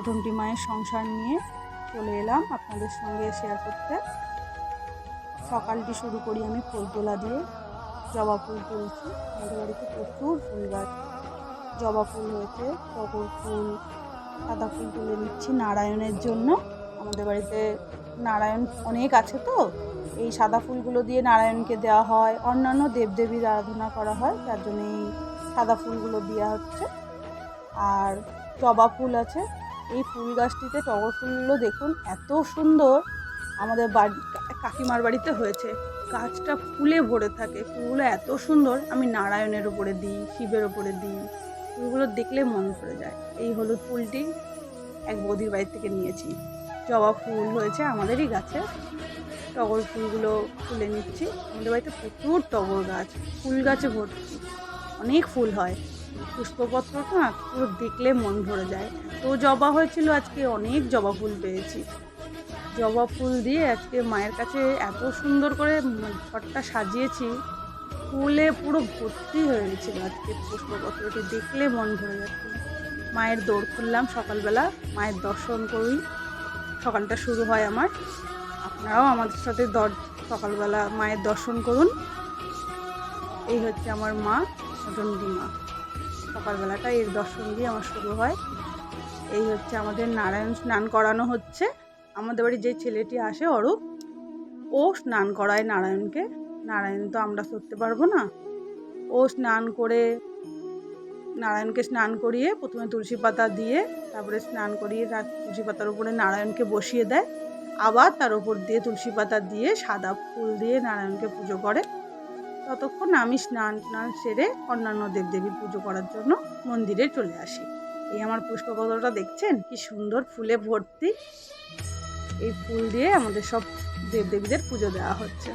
প্রথমটি মায়ের সংসার নিয়ে চলে এলাম আপনাদের সঙ্গে শেয়ার করতে। সকালটি শুরু করি আমি ফুল তোলা দিয়ে। জবা ফুল তুলছি। আমাদের বাড়িতে প্রচুর ফুল গাছ। জবা ফুল হয়েছে টগর ফুল, সাদা ফুল তুলে নিচ্ছি নারায়ণের জন্য। আমাদের বাড়িতে নারায়ণ অনেক আছে তো। এই সাদা ফুলগুলো দিয়ে নারায়ণকে দেওয়া হয়। অন্যান্য দেবদেবীর আরাধনা করা হয়। তার জন্য এই সাদা ফুলগুলো দেওয়া হচ্ছে। আর জবা ফুল আছে। এই ফুল গাছটিতে টগর ফুলগুলো দেখুন, এত সুন্দর। আমাদের বাড়ি, কাকিমার বাড়িতে হয়েছে। গাছটা ফুলে ভরে থাকে, ফুলগুলো এত সুন্দর। আমি নারায়ণের ওপরে দিই, শিবের ওপরে দিই, ফুলগুলো দেখলে মন ভরে যায়। এই হলুদ ফুলটি এক বৌদির বাড়ি থেকে নিয়েছি। জবা ফুল হয়েছে আমাদেরই গাছে। টগর ফুলগুলো তুলে নিচ্ছি। আমাদের বাড়িতে প্রচুর টগর গাছ, ফুল গাছে ভর্তি। অনেক ফুল হয়। পুষ্পপত্রটা না পুরো দেখলে মন ভরে যায়। তো জবা হয়েছিল আজকে অনেক জবা ফুল পেয়েছি। জবা ফুল দিয়ে আজকে মায়ের কাছে এত সুন্দর করে ঘরটা সাজিয়েছি, ফুলে পুরো ভর্তি হয়ে গেছিল আজকে পুষ্পপত্রটি দেখলে মন ভরে যাচ্ছে। মায়ের দৌড় খুললাম সকালবেলা, মায়ের দর্শন করি। সকালটা শুরু হয় আমার। আপনারাও আমাদের সাথে দর, সকালবেলা মায়ের দর্শন করুন। এই হচ্ছে আমার মা চন্ডী মা সকালবেলাটা এর দর্শন দিয়ে আমার শুরু হয়। এই হচ্ছে আমাদের নারায়ণ স্নান করানো হচ্ছে। আমাদের বাড়ি যে ছেলেটি আসে অরূপ, ও স্নান করায় নারায়ণকে। নারায়ণ তো আমরা করতে পারব না। ও স্নান করে, নারায়ণকে স্নান করিয়ে প্রথমে তুলসী পাতা দিয়ে, তারপরে স্নান করিয়ে তুলসী পাতার উপরে নারায়ণকে বসিয়ে দেয়। আবার তার উপর দিয়ে তুলসী পাতা দিয়ে সাদা ফুল দিয়ে নারায়ণকে পুজো করে। ততক্ষণ আমি স্নান টান সেরে অন্যান্য দেবদেবীর পুজো করার জন্য মন্দিরে চলে আসি। এই আমার পুষ্পকতটা দেখছেন? কি সুন্দর ফুলে ভর্তি। এই ফুল দিয়ে আমাদের সব দেবদেবীদের পুজো দেওয়া হচ্ছে।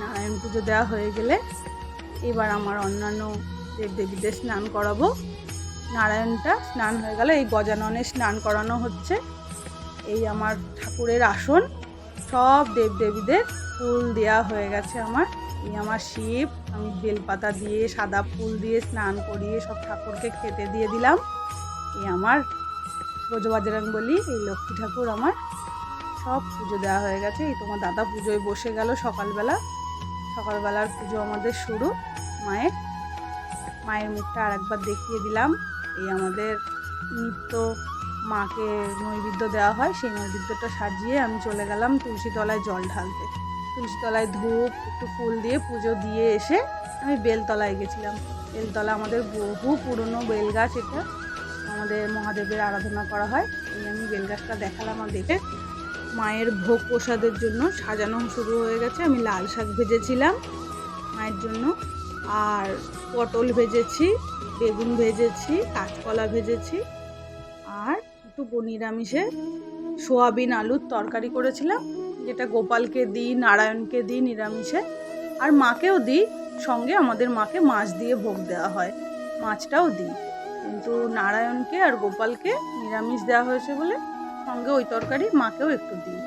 নারায়ণ পুজো দেওয়া হয়ে গেলে এবার আমার অন্যান্য দেবদেবীদের স্নান করাবো। নারায়ণটা স্নান হয়ে গেলে এই গজাননে স্নান করানো হচ্ছে। এই আমার ঠাকুরের আসন। সব দেবদেবীদের ফুল দেওয়া হয়ে গেছে আমার। এই আমার শিব, আমি বেলপাতা দিয়ে, সাদা ফুল দিয়ে স্নান করিয়ে সব ঠাকুরকে খেতে দিয়ে দিলাম। এই আমার ব্রজবাজারাং বলি এই লক্ষ্মী ঠাকুর আমার। সব পুজো দেওয়া হয়ে গেছে। এই তোমার দাদা পুজোয় বসে গেল সকালবেলা। সকালবেলার পুজো আমাদের শুরু। মায়ের মায়ের মুখটা আরেকবার দেখিয়ে দিলাম। এই আমাদের নিত্য মাকে নৈবেদ্য দেওয়া হয়। সেই নৈবেদ্যটা সাজিয়ে আমি চলে গেলাম তুলসী তলায় জল ঢালতে। তুলসী তলায় ধূপ, একটু ফুল দিয়ে পুজো দিয়ে এসে আমি বেলতলায় গেছিলাম। বেলতলা আমাদের বহু পুরনো বেল গাছ এটা আমাদের মহাদেবের আরাধনা করা হয়। আমি বেল গাছটা দেখালাম আর দেখে মায়ের ভোগ প্রসাদের জন্য সাজানো শুরু হয়ে গেছে। আমি লাল শাক ভেজেছিলাম মায়ের জন্য। আর পটল ভেজেছি, বেগুন ভেজেছি, কাঁচকলা ভেজেছি। আর একটু নিরামিষে সোয়াবিন আলুর তরকারি করেছিলাম। যেটা গোপালকে দিই, নারায়ণকে দিই নিরামিষে, আর মাকেও দিই, সঙ্গে আমাদের মাকে মাছ দিয়ে ভোগ দেওয়া হয়। মাছটাও দিই। কিন্তু নারায়ণকে আর গোপালকে নিরামিষ দেওয়া হয়েছে বলে সঙ্গে ওই তরকারি মাকেও একটু দিই।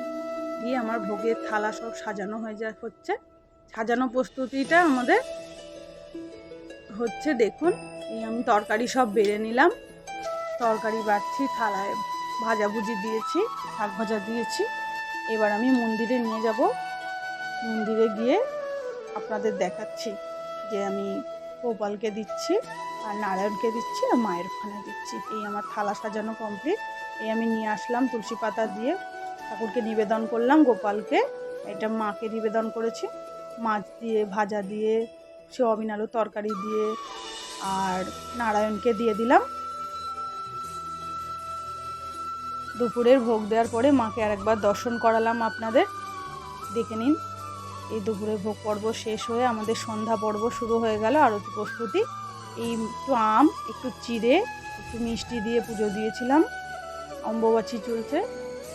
দিয়ে আমার ভোগের থালা সব সাজানো হয়ে যা হচ্ছে। সাজানো প্রস্তুতিটা আমাদের হচ্ছে দেখুন, এই আমি তরকারি সব বেড়ে নিলাম। তরকারি বাড়ছি, থালায় ভাজাভুজি দিয়েছি, শাক ভাজা দিয়েছি। এবার আমি মন্দিরে নিয়ে যাব। মন্দিরে গিয়ে আপনাদের দেখাচ্ছি যে আমি গোপালকে দিচ্ছি আর নারায়ণকে দিচ্ছি আর মায়ের ওখানে দিচ্ছি। এই আমার থালা সাজানো কমপ্লিট এই আমি নিয়ে আসলাম তুলসী পাতা দিয়ে। ঠাকুরকে নিবেদন করলাম গোপালকে। এটা মাকে নিবেদন করেছি। মাছ দিয়ে, ভাজা দিয়ে, সোয়াবিন আলু তরকারি দিয়ে আর নারায়ণকে দিয়ে দিলাম। দুপুরের ভোগ দেওয়ার পরে মাকে আরেকবার দর্শন করালাম আপনাদের। দেখে নিন, এই দুপুরের ভোগ পর্ব শেষ হয়ে আমাদের সন্ধ্যা পর্ব শুরু হয়ে গেল। আরতি প্রস্তুতি, এই একটু আম, একটু চিড়ে, একটু মিষ্টি দিয়ে পুজো দিয়েছিলাম। অম্বুবাচী চলছে,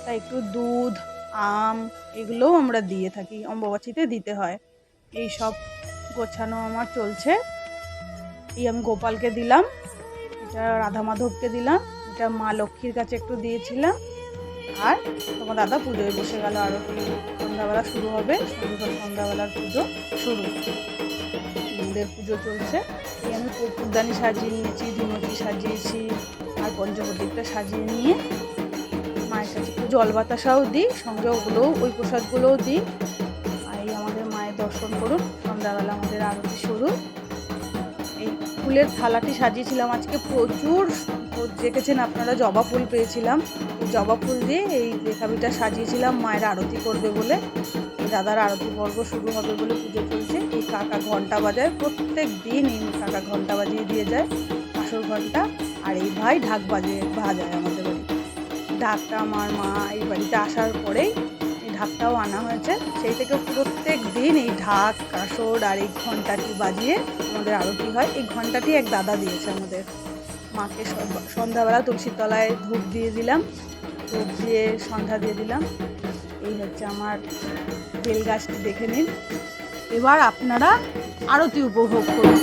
তাই একটু দুধ, আম, এগুলোও আমরা দিয়ে থাকি, অম্বুবাচীতে দিতে হয়। এই সব গোছানো আমার চলছে। এই আমি গোপালকে দিলাম, এটা রাধা মাধবকে দিলাম। এটা মা লক্ষ্মীর কাছে একটু দিয়েছিলাম। আর তোমার দাদা পুজোয় বসে গেল আরও সন্ধ্যাবেলা শুরু হবে, সন্ধ্যা সন্ধ্যাবেলার পুজো শুরু। আমাদের পুজো চলছে। আমি কপুরদানি সাজিয়ে নিয়েছি ধুনুচি সাজিয়েছি, আর পঞ্চপ্রদীপটা সাজিয়ে নিয়ে মায়ের কাছে একটু জল বাতাসাও দিই, সঙ্গে ওগুলোও, ওই প্রসাদগুলোও দিই। আর এই আমাদের মায়ের দর্শন করুন, সন্ধ্যাবেলা আমাদের আরতি শুরু। ফুলের থালাটি সাজিয়েছিলাম আজকে। প্রচুর দেখেছেন আপনারা, জবা ফুল পেয়েছিলাম। জবা ফুল দিয়ে এই রেখাবিটা সাজিয়েছিলাম, মায়ের আরতি করবে বলে। দাদার আরতি পর্ব শুরু হবে বলে পুজো চলছে। এই কাকা ঘণ্টা বাজায়, প্রত্যেক দিন এই কাকা ঘণ্টা বাজিয়ে দিয়ে যায় আসল ঘণ্টা। আর এই ভাই ঢাক বাজিয়ে বাজায় আমাদের বাড়িতে। ঢাকটা আমার মা এই বাড়িতে আসার পরেই ঢাকটাও আনা হয়েছে। সেই থেকে প্রত্যেক দিন এই ঢাক, কাসর আর এই ঘন্টাটি বাজিয়ে আমাদের আরতি হয়। এই ঘন্টাটি এক দাদা দিয়েছে আমাদের। মাকে সন্ধ্যাবেলা তুলসীর তলায় ধূপ দিয়ে দিলাম। ধূপ দিয়ে সন্ধ্যা দিয়ে দিলাম। এই হচ্ছে আমার বেল গাছটি দেখে নিন। এবার আপনারা আরতি উপভোগ করুন।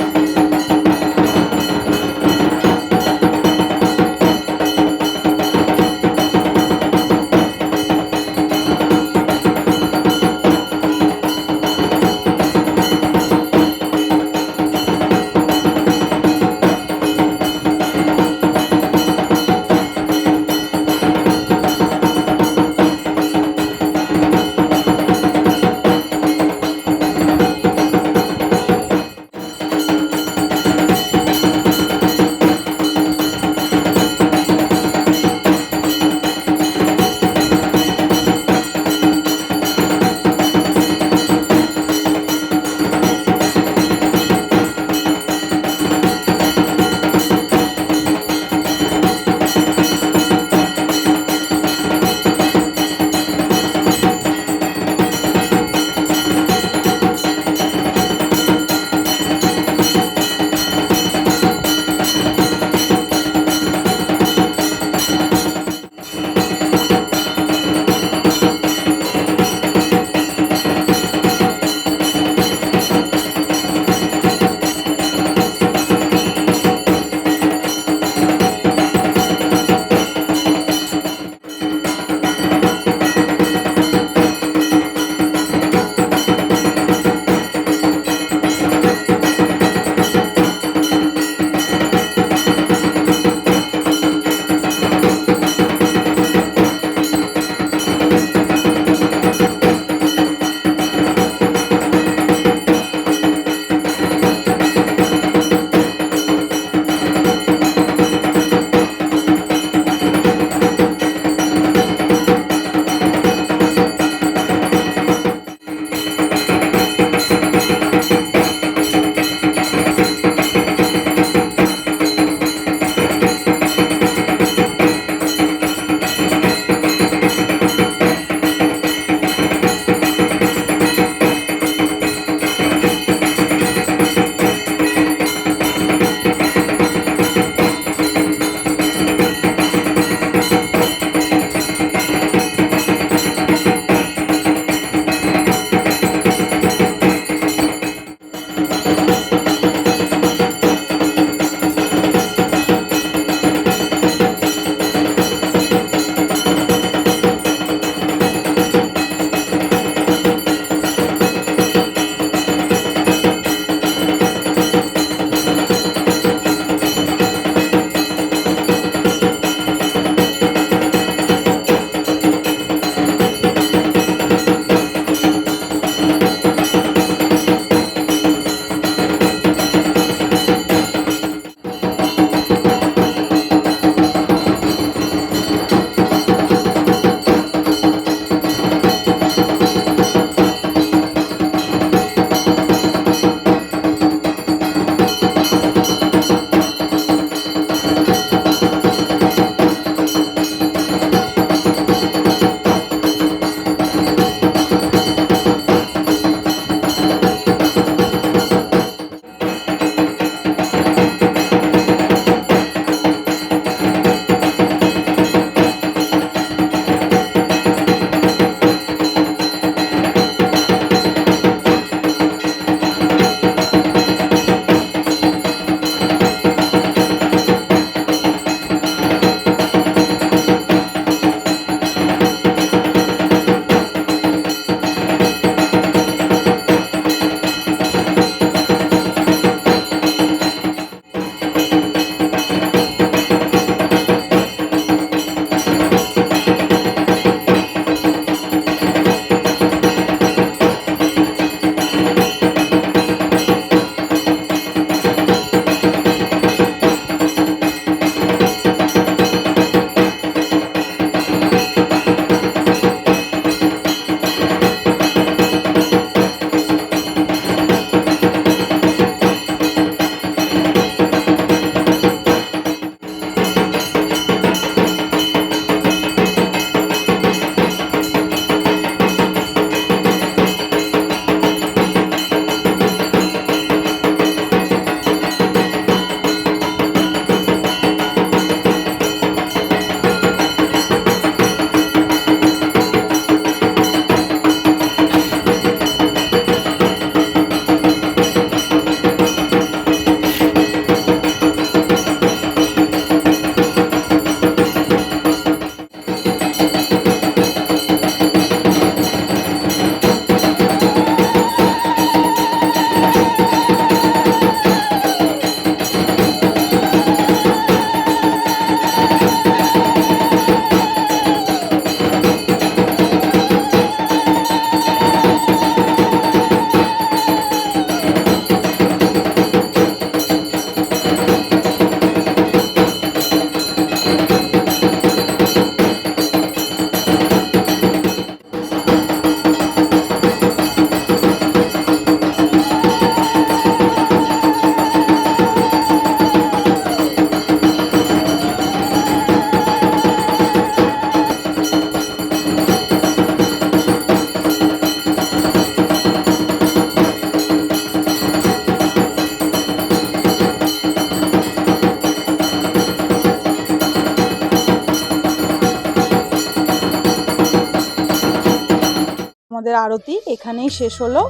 আমাদের আরতি এখানেই শেষ হলো।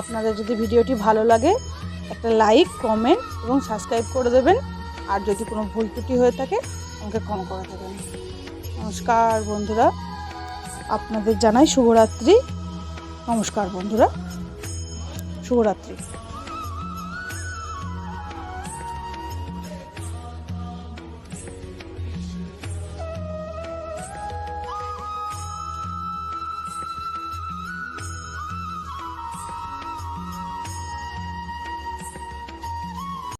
আপনাদের যদি ভিডিওটি ভালো লাগে, একটা লাইক, কমেন্ট এবং সাবস্ক্রাইব করে দেবেন। আর যদি কোনো ভুল ত্রুটি হয়ে থাকে, আমাকে ক্ষমা করে দেবেন। নমস্কার বন্ধুরা। আপনাদের জানাই শুভরাত্রি। নমস্কার বন্ধুরা। শুভরাত্রি।